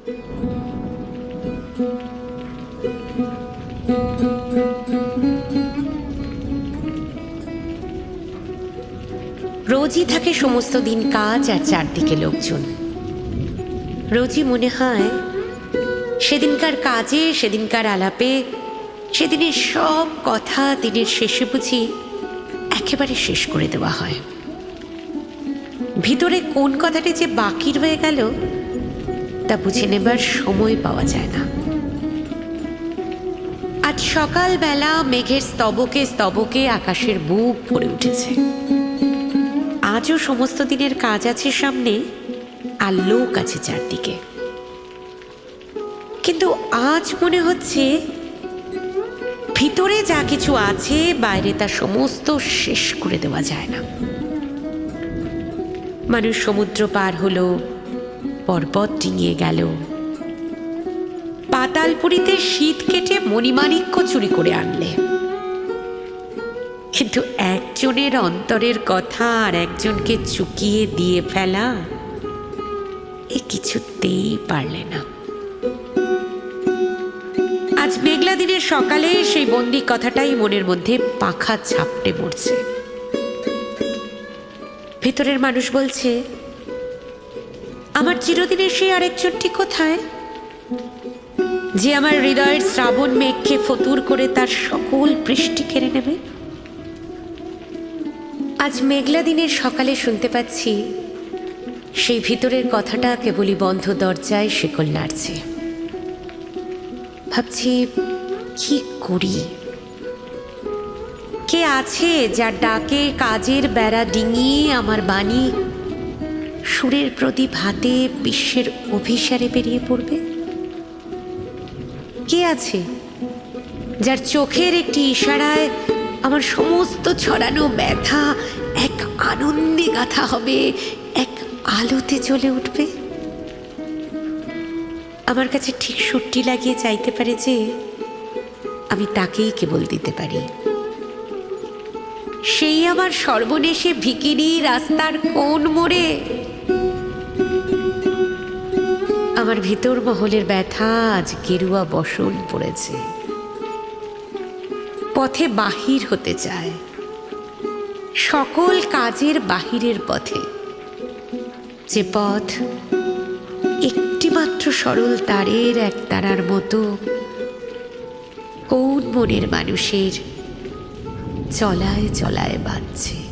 রোজই থাকে সমস্ত দিন কাজ আর চারদিকে লোকজন। রোজই মনে হয় সেদিনকার কাজে, সেদিনকার আলাপে, সেদিনের সব কথা দিনের শেষে বুঝি একেবারে শেষ করে দেওয়া হয়। ভিতরে কোন কথাটি যে বাকি রয়ে গেল তা বুঝে নেবার সময় পাওয়া যায় না। আজ সকালবেলা মেঘের স্তবকে স্তবকে আকাশের বুক ভরে উঠেছে। আজও সমস্ত দিনের কাজ আছে সামনে, আর লোক আছে চারদিকে। কিন্তু আজ মনে হচ্ছে, ভিতরে যা কিছু আছে, বাইরে তা সমস্ত শেষ করে দেওয়া যায় না। মানুষ সমুদ্র পার হলো পর্বত ডিঙিয়ে গেল। পাতালপুরিতে শীত কেটে মণিমাণিক্য চুরি করে আনলে। কিন্তু একজনের অন্তরের কথা আর একজনকে চুকিয়ে দিয়ে ফেলা এ কিছুতেই পারলে না। আজ মেঘলা দিনের সকালে সেই বন্দি কথাটাই মনের মধ্যে পাখা ছাপটে পড়ছে ভেতরের মানুষ বলছে আমার চিরদিনের সেই আরেকজনটি কোথায়? যে আমার হৃদয়ের শ্রাবণ মেঘকে ফতুর করে তার সকল বৃষ্টি কেড়ে নেবে? আজ মেঘলা দিনের সকালে শুনতে পাচ্ছি, সেই ভিতরের কথাটা কেবলই বন্ধ দরজায় শিকল নাড়ছে। ভাবছি, কি করি? কে আছে যার ডাকে কাজের বেড়া ডিঙিয়ে আমার বাণী সুরের প্রদীপ হাতে বিশ্বের অভিসারে বেরিয়ে পড়বে? কে আছে যার চোখের একটি ইশারায় আমার সমস্ত ছড়ানো ব্যথা এক আনন্দে গাথা হবে, এক আলোতে চলে উঠবে? আমার কাছে ঠিক সুরটি লাগিয়ে চাইতে পারে যে আমি তাকেই কেবল দিতে পারি। সেই আমার সর্বনেশে ভিকিরি রাস্তার কোন মোড়ে ভিতর মহলের ব্যথা আজ গেরুয়া বসন পড়েছে। পথে বাহির হতে চায়। সকল কাজের বাহিরের পথে। যে পথ একটিমাত্র সরল তারের এক তারার মতো। কোন মনের মানুষের চলায় চলায় বাঁধছে